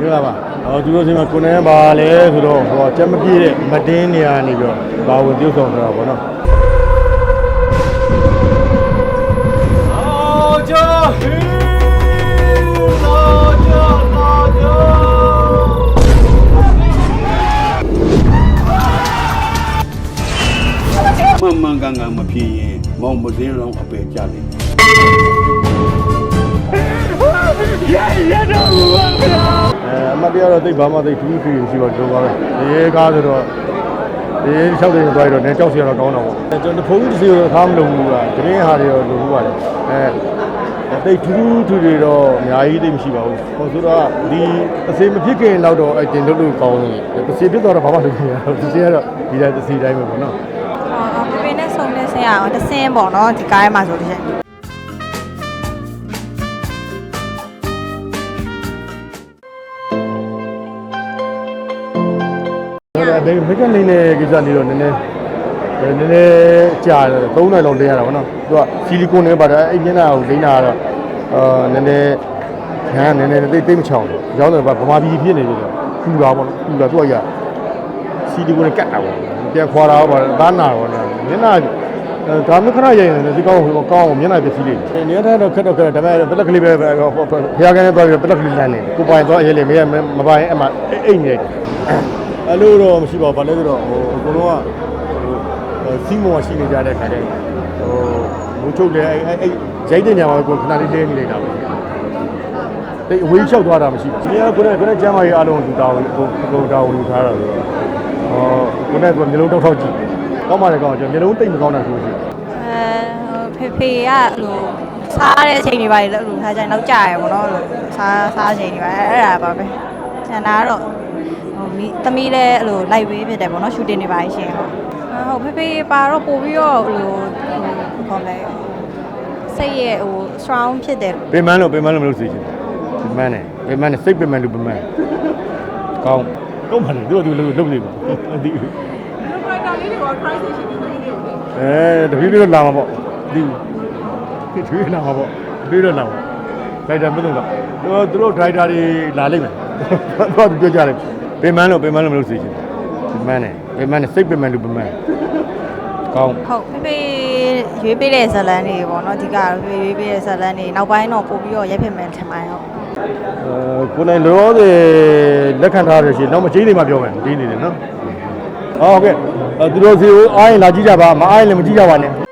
ပြောတာပါအော်သူတို့ဒီမှာကိုနိုင်ပါလေဆိုတော့ဟိုကြက်မပြည့်တဲ့မတင်းနေရာနေပြီးတော့ဘာဝင်ပြုတ်ဆောင်ဆိုတာပေါ့နော်အော်ကြောဟီလောကြောလောကြောမမကန်ကန်မဖြစ်ရင်မောင်မစင်းလုံးအပယ်ကြလိမ့်မယ် မတ်တရားတော့သိပ်ဘာမှသိပ်ထူးထူးရှိပါတော့ပါပဲဒီကားဆိုတော့ဒီ6တိန်သွားရတော့နည်းကြောက်စရာတော့ကောင်းတော့ပေါ့ကျွန်တော်ဖုန်းတစ်စီတော့ထားမလို့ဘူးကတရင်ဟာတွေတော့လိုဘူးပါတယ်အဲသိပ်ထူးထူးတွေတော့အများကြီးသိပ်မရှိပါဘူးဟောဆိုတော့ဒီအစေမဖြစ်ခင်တော့တော့အတင်လို့လို့ကောင်းတယ်အစေဖြစ်တော့ဘာမှလုပ်မရဘူးဒီစီကတော့ဒီတိုင်းအစီတိုင်းပဲပေါ့နော်အော်ဖေဖေနဲ့ဆုံတဲ့ဆင်းရအောင်တစ်ဆင်းပေါ့နော်ဒီကားထဲမှာဆိုတစ်ချ က်ဟုတ်တယ်မိကလိန်နဲ့ကိစ္စလေးတော့နည်းနည်းနည်းနည်းကြာတယ်3နိုင်လောက်တင်းရတာဗောနော်သူကဆီလီကွန်နဲ့ပါတယ်အဲ့မျက်နှာကိုလိမ့်တာကတော့အာနည်းနည်းခံနည်းနည်းသိသိမချောင်းဘူး။ကြောင်းတယ်ဗမာပြည်ဖြစ်နေပြီဆိုပူတာဗောနော်ပူတာသူကရဆီလီကွန်နဲ့ကတ်တာဗောပြန်ခွာတာဗောသားနာဗောနော်မျက်နှာဒါမျိုးခဏရိုင်နေဒီကောင်းဟိုကောင်းမျက်နှာပြစီလေးနေရာတော့ခက်တော့ခက်ဒါပေမဲ့ပလက်ကလေးပဲဖျားကနေသွားပြီးပလက်လေးလမ်းနေကိုပိုင်သွားရဲလေမင်းမပိုင်အဲ့မှာအိတ်နေတယ် အဲ့လိုတော့မရှိပါဘူး။ဘာလဲဆိုတော့ဟိုအကုန်လုံးကဟိုစီးမောရှိနေကြတဲ့ခါကျရင်ဟိုမူချုပ်တယ်အဲ့အဲ့အဲ့ရိုက်တဲ့ညမှာကိုခဏလေးလဲနေလိုက်တာပဲ။တိတ်အဝေးလျှောက်သွားတာမရှိဘူး။ဒီကကိုယ်နဲ့ကိုယ်နဲ့ကျမ်းမာရေးအားလုံးကိုတောင်းကိုကိုတောင်းလို့ထားတာဆိုတော့ဟောကိုယ်နဲ့ကိုယ်မျိုးလုံးတောက်ထောက်ကြည့်။ကောင်းပါလေကောင်းကျွန်တော်မျိုးလုံးတိတ်မကောင်းတာဆိုလို့ရှိရင်အဲဟိုဖေဖေကဟိုစားတဲ့အချိန်တွေပါလေလို့ထားကြရင်နောက်ကြရပေါ့နော်လို့စားစားအချိန်တွေပါအဲ့ဒါပါပဲကျန်တာကတော့ ဟိုမိသမီးလည်းဟိုလိုက်ဝေးဖြစ်တယ်ပေါ့နော်ရှူတင်နေပါရှင်ဟုတ်ဟုတ်ဖေဖေပါတော့ပို့ပြီးတော့ဟိုဟိုခေါ်လဲစိတ်ရဲ့ဟို strong ဖြစ်တယ်ပင်မလို့ပင်မလို့မလုပ်စီချင်ပင်မနဲ့ပင်မနဲ့စိတ်ပင်မလို့ပင်မကောင်းကောင်းပါလေသူကသူလုပ်လုပ်နေပါဒီအဲတပည့်ပြတော့လာမှာပေါ့ဒီတပည့်လာမှာပေါ့တပည့်တော့လာမှာ ဒိုက်တာမလို့တော့သူတို့ဒိုက်တာတွေလာလိမ့်မယ်သူကပြောကြတယ်ပင်မလို့ပင်မလို့မလုပ်စီချင်ပင်မနဲ့ပင်မနဲ့စိတ်ပင်မလို့ပင်မကောင်းဟုတ်ဖေဖေရွေးပေးတဲ့ဇတ်လန်းတွေပေါ့နော်အဓိကတော့ဖေဖေရွေးပေးတဲ့ဇတ်လန်းတွေနောက်ပိုင်းတော့ပို့ပြီးတော့ရိုက်ဖြစ်မယ်ထင်ပါတယ်ဟုတ်အဲကိုယ်နိုင်လောလောဆယ်လက်ခံထားရရှိရင်နောက်မချင်းနေမှပြောမယ်ဒီနေတယ်နော်ဟုတ်ကဲ့အဲသူတို့စီကိုအားရင်လာကြည့်ကြပါမအားရင်လည်းမကြည့်ကြပါနဲ့